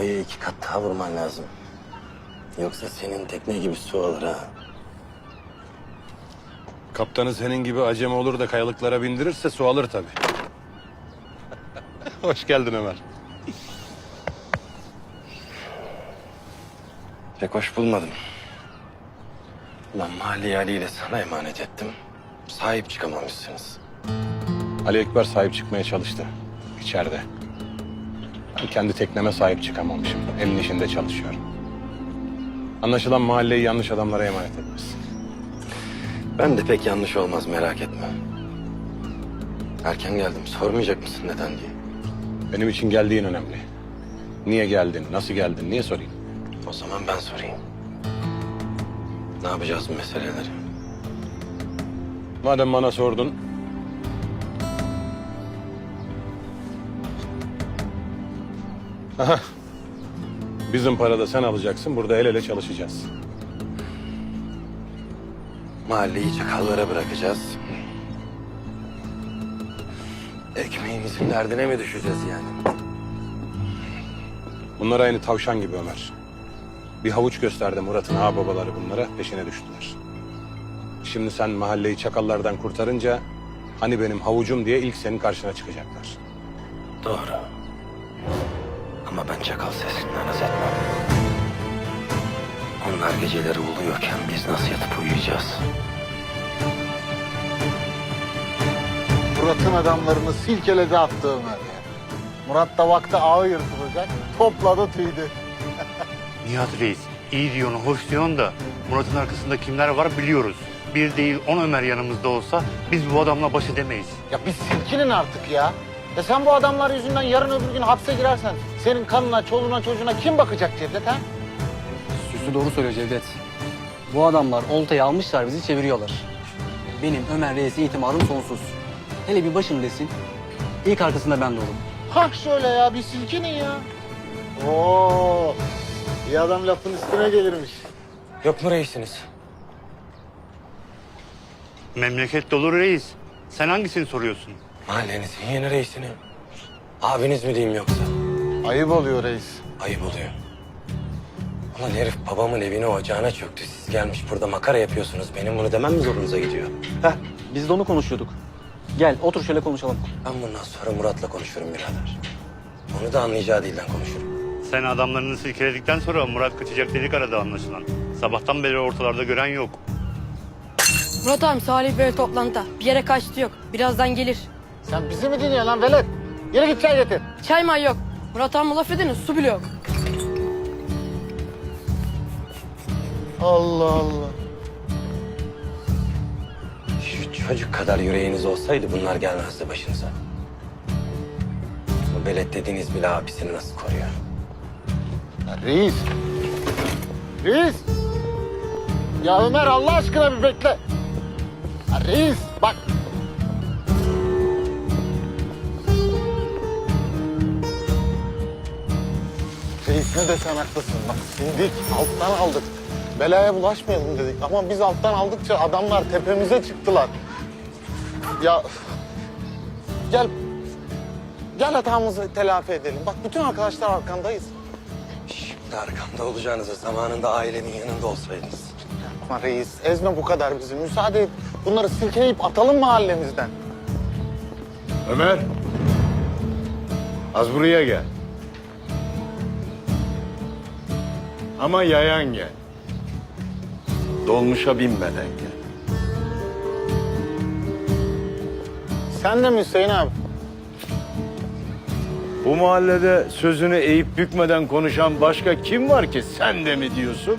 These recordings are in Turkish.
Parayı iki kat daha vurman lazım. Yoksa senin tekne gibi su alır ha. Kaptanı senin gibi acemi olur da kayalıklara bindirirse su alır tabii. Hoş geldin Ömer. Pek hoş bulmadım. Lan Mahalleyi Ali ile sana emanet ettim. Sahip çıkamamışsınız. Ali Ekber sahip çıkmaya çalıştı. içeride. Kendi tekneme sahip çıkamamışım. Elin işinde çalışıyorum. Anlaşılan mahalleyi yanlış adamlara emanet etmişsin. Ben de pek yanlış olmaz merak etme. Erken geldim. Sormayacak mısın neden diye. Benim için geldiğin önemli. Niye geldin, nasıl geldin, niye sorayım? O zaman ben sorayım. Ne yapacağız bu meseleleri? Madem bana sordun... Aha. Bizim parada sen alacaksın, burada el ele çalışacağız. Mahalleyi çakallara bırakacağız. Ekmeğimizin derdine mi düşeceğiz yani? Bunlar aynı tavşan gibi Ömer. Bir havuç gösterdi Murat'ın ağababaları bunlara, peşine düştüler. Şimdi sen mahalleyi çakallardan kurtarınca... ...hani benim havucum diye ilk senin karşına çıkacaklar. Doğru. Ama ben çakal sesinden haz etmem. Onlar geceleri uluyorken biz nasıl yatıp uyuyacağız? Murat'ın adamlarını silkeledi attı Ömer ya. Murat da vakti ağı yırtılacak. Topladı tüydü. Nihat Reis, iyi diyorsun, hoş diyorsun da Murat'ın arkasında kimler var biliyoruz. Bir değil on Ömer yanımızda olsa biz bu adamla baş edemeyiz. Ya biz silkinin artık ya. Ya sen bu adamlar yüzünden yarın öbür gün hapse girersen senin kanına, çoluğuna, çocuğuna kim bakacak Cevdet ha? Süslü doğru söylüyor Cevdet. Bu adamlar oltayı almışlar bizi çeviriyorlar. Benim Ömer Reis'e itimadım sonsuz. Hele bir başım desin. İlk arkasında ben de olurum. Hah şöyle ya bir silkinin ya. Oo, iyi adam lafın üstüne gelirmiş. Yok mu reisiniz? Memleket dolu reis. Sen hangisini soruyorsun? Mahallenizin yeni reisini. Abiniz mi diyeyim yoksa? Ayıp oluyor reis. Ayıp oluyor. Ulan herif babamın evine ocağına çöktü. Siz gelmiş burada makara yapıyorsunuz. Benim bunu demem mi zorunuza gidiyor? Heh, biz de onu konuşuyorduk. Gel otur şöyle konuşalım. Ben bundan sonra Murat'la konuşurum birader. Onu da anlayacağı dilden konuşurum. Sen adamlarını silkeledikten sonra Murat kaçacak dedik arada anlaşılan. Sabahtan beri ortalarda gören yok. Murat abi Salih Bey toplantıda. Bir yere kaçtı yok. Birazdan gelir. Sen bizi mi dinliyorsun lan velet? Yürü git çay getir. Çay may yok. Murat abi laf edin su bile yok. Allah Allah. Şu çocuk kadar yüreğiniz olsaydı bunlar gelmezdi başınıza. Bu belet dediğiniz bile abisini nasıl koruyor? Ya reis. Reis. Ya Ömer Allah aşkına bir bekle. Ya reis bak. Ne desen haklısın. Bak sindik alttan aldık. Belaya bulaşmayalım dedik. Ama biz alttan aldıkça adamlar tepemize çıktılar. Ya gel gel hatamızı telafi edelim. Bak bütün arkadaşlar arkandayız. Şimdi arkamda olacağınıza zamanında ailenin yanında olsaydınız. Yapma reis, ezme bu kadar bizi. Müsaade et. Bunları silkeleyip atalım mahallemizden. Ömer. Az buraya gel. Ama yayan gel. Dolmuşa binmeden gel. Sen de mi Hüseyin abi? Bu mahallede sözünü eğip bükmeden konuşan başka kim var ki sen de mi diyorsun?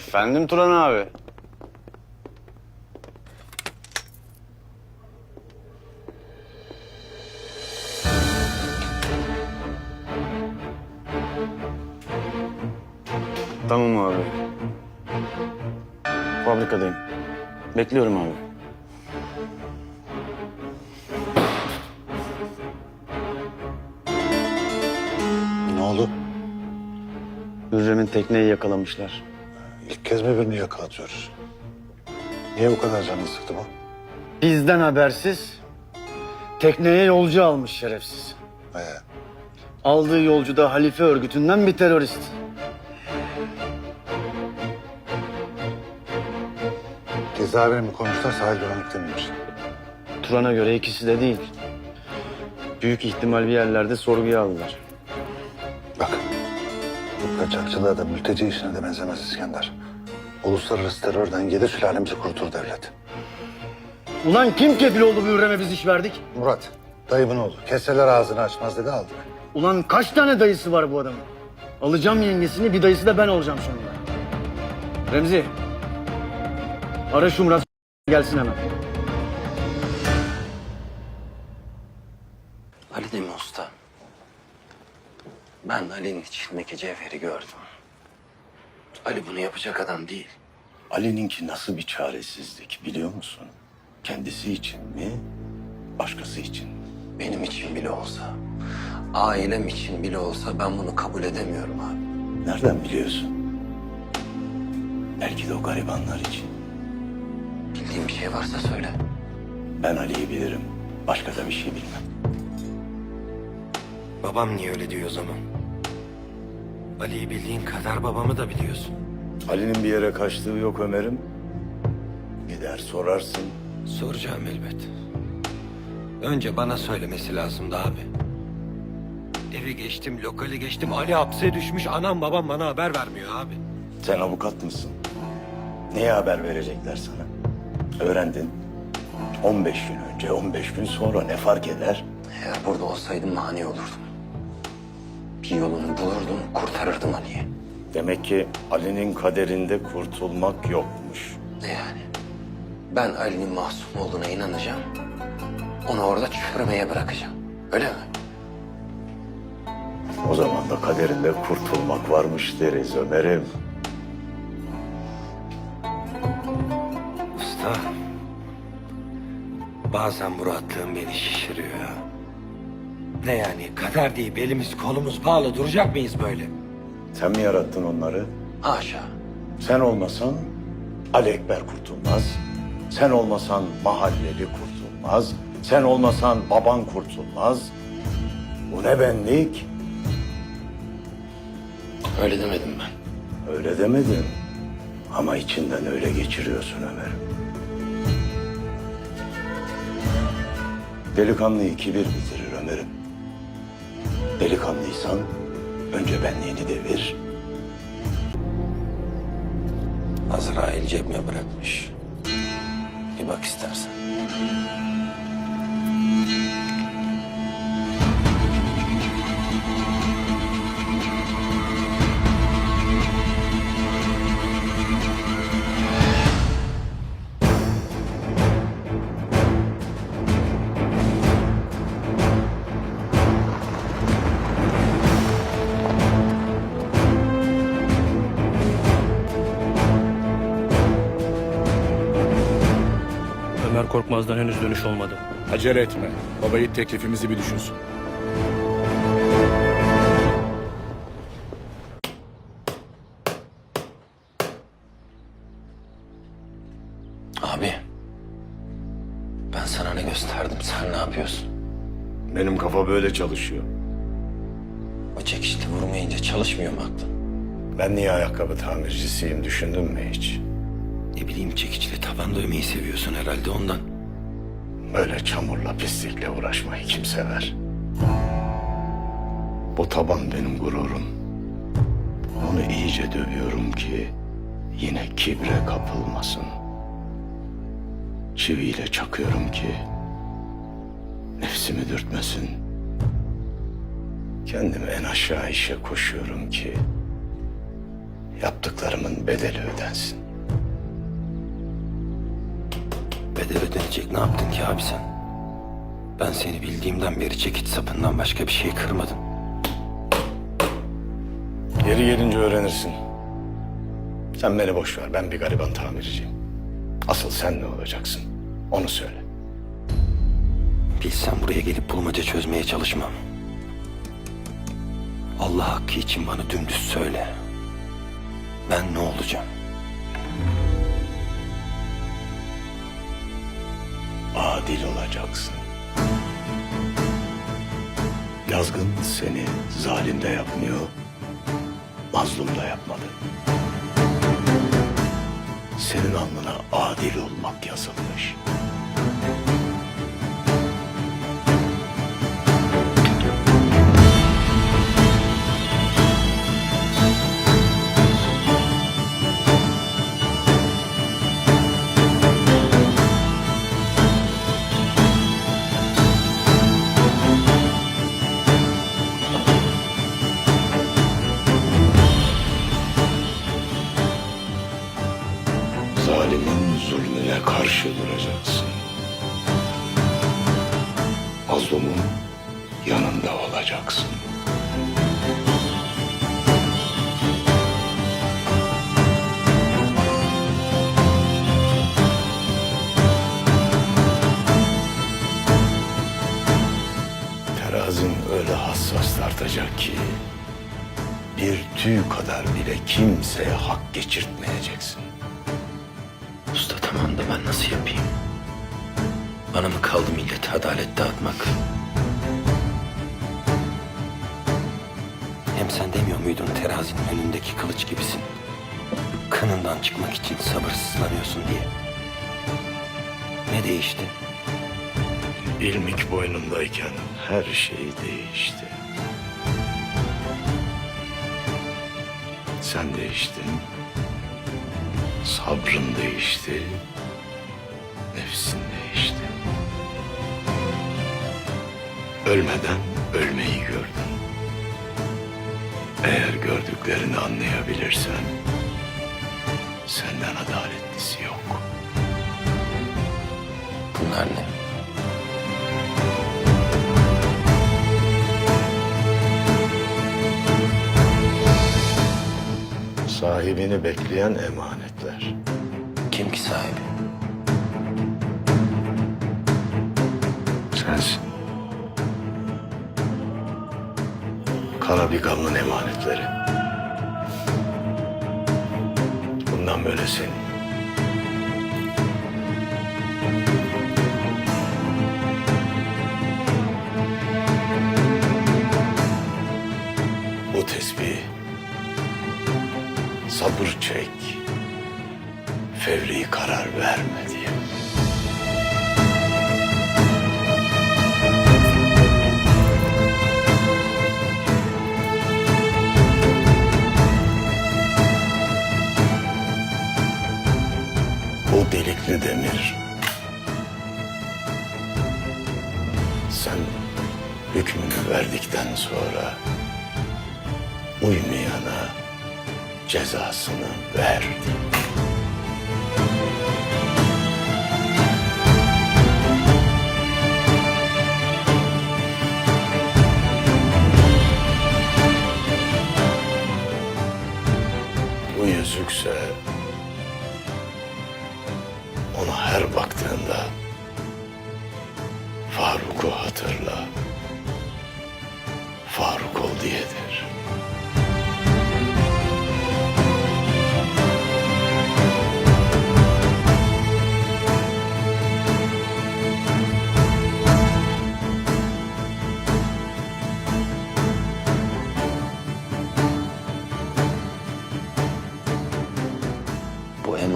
Efendim Turan abi. Tamam abi. Fabrikadayım. Bekliyorum abi. Ne oldu? Hürrem'in tekneyi yakalamışlar. İlk kez mi birini yakalatıyoruz? Niye bu kadar canını sıktı bu? Bizden habersiz tekneye yolcu almış şerefsiz. Ee, Aldığı yolcu da halife örgütünden bir terörist. cezaevine mi koymuşlar sahil güvenlikte miymiş? Turan'a göre ikisi de değil. Büyük ihtimal bir yerlerde sorguya aldılar. Bak, bu kaçakçılığa da mülteci işine de benzemez İskender. Uluslararası terörden yedi sülalemizi kurutur devlet. Ulan kim kefil oldu bu Hürrem'e biz iş verdik? Murat, dayımın oğlu. Keseler ağzını açmaz dedi aldık. Ulan kaç tane dayısı var bu adamın? Alacağım yengesini bir dayısı da ben olacağım sonunda. Remzi. Ara şu Murat gelsin hemen. Ali değil mi usta? Ben Ali'nin içindeki cevheri gördüm. Ali bunu yapacak adam değil. Ali'ninki nasıl bir çaresizlik biliyor musun? Kendisi için mi, başkası için mi? Benim için bile olsa, ailem için bile olsa ben bunu kabul edemiyorum abi. Nereden biliyorsun? Belki de o garibanlar için. Bildiğin bir şey varsa söyle. Ben Ali'yi bilirim. Başka da bir şey bilmem. Babam niye öyle diyor o zaman? Ali'yi bildiğin kadar babamı da biliyorsun. Ali'nin bir yere kaçtığı yok Ömer'im. Gider sorarsın. Soracağım elbet. Önce bana söylemesi lazımdı abi. Evi geçtim, lokali geçtim. Ali hapse düşmüş. Anam babam bana haber vermiyor abi. Sen avukat mısın? Neye haber verecekler sana? Öğrendin. 15 gün önce, 15 gün sonra ne fark eder? Eğer burada olsaydım mani olurdum. Bir yolunu bulurdum, kurtarırdım Ali'yi. Demek ki Ali'nin kaderinde kurtulmak yokmuş. Ne yani? Ben Ali'nin masum olduğuna inanacağım. Onu orada çürümeye bırakacağım. Öyle mi? O zaman da kaderinde kurtulmak varmış deriz Ömer'im. Usta. Bazen bu rahatlığım beni şişiriyor. Ne yani kader deyip elimiz kolumuz bağlı duracak mıyız böyle? Sen mi yarattın onları? Haşa. Sen olmasan Ali Ekber kurtulmaz. Sen olmasan mahalleli kurtulmaz. Sen olmasan baban kurtulmaz. Bu ne benlik? Öyle demedim ben. Öyle demedin. Ama içinden öyle geçiriyorsun Ömer'im. Delikanlıyı kibir bitirir Ömer'im. Delikanlıysan önce benliğini devir. Azrail cebime bırakmış. Bir bak istersen. Ömer Korkmaz'dan henüz dönüş olmadı. Acele etme. Babayı teklifimizi bir düşünsün. Abi. Ben sana ne gösterdim? Sen ne yapıyorsun? Benim kafa böyle çalışıyor. O çekişte vurmayınca çalışmıyor mu aklın? Ben niye ayakkabı tamircisiyim düşündün mü hiç? Ne bileyim çekiçle taban dövmeyi seviyorsun herhalde ondan. Böyle çamurla pislikle uğraşmayı kim sever? Bu taban benim gururum. Onu iyice dövüyorum ki yine kibre kapılmasın. Çiviyle çakıyorum ki nefsimi dürtmesin. Kendimi en aşağı işe koşuyorum ki yaptıklarımın bedeli ödensin. Bedel ödenecek ne yaptın ki abi sen? Ben seni bildiğimden beri çekiç sapından başka bir şey kırmadım. Yeri gelince öğrenirsin. Sen beni boş ver. Ben bir gariban tamirciyim. Asıl sen ne olacaksın? Onu söyle. Bilsem buraya gelip bulmaca çözmeye çalışmam. Allah hakkı için bana dümdüz söyle. Ben ne olacağım? Adil olacaksın. Yazgın seni zalim de yapmıyor, mazlum da yapmadı. Senin alnına adil olmak yazılmış. Tartacak ki bir tüy kadar bile kimseye hak geçirtmeyeceksin. Usta tamam da ben nasıl yapayım? Bana mı kaldı millete adalet dağıtmak? Hem sen demiyor muydun terazinin önündeki kılıç gibisin? Kanından çıkmak için sabırsızlanıyorsun diye. Ne değişti? İlmik boynundayken her şey değişti. Sen değiştin. Sabrın değişti. Nefsin değişti. Ölmeden ölmeyi gördün. Eğer gördüklerini anlayabilirsen senden adaletlisi yok. Bunlar ne? Sahibini bekleyen emanetler. Kim ki sahibi? Sensin. Karabigan'ın emanetleri. Bundan böyle senin. Bu tesbih sabır çek, fevri karar verme diye. Bu delikli demir. Sen hükmünü verdikten sonra uymayana cezasını ver. Bu yüzükse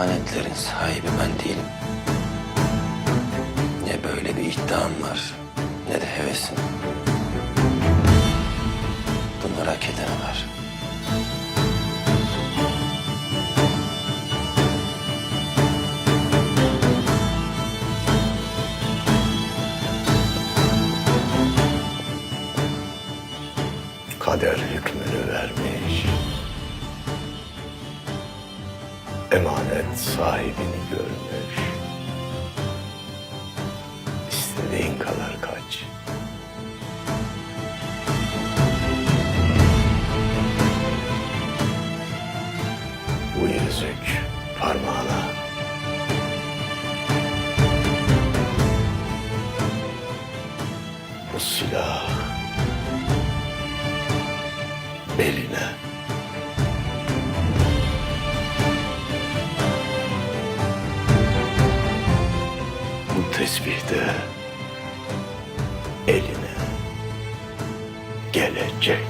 emanetlerin sahibi ben değilim. Ne böyle bir iddiam var ne de hevesim. Bunları hak edene var. Kader hükmünü vermiş. Emanet sahibini görmüş. İstediğin kadar kaç. Bu yüzük parmağına. Bu silah beline. Tesbih de eline gelecek.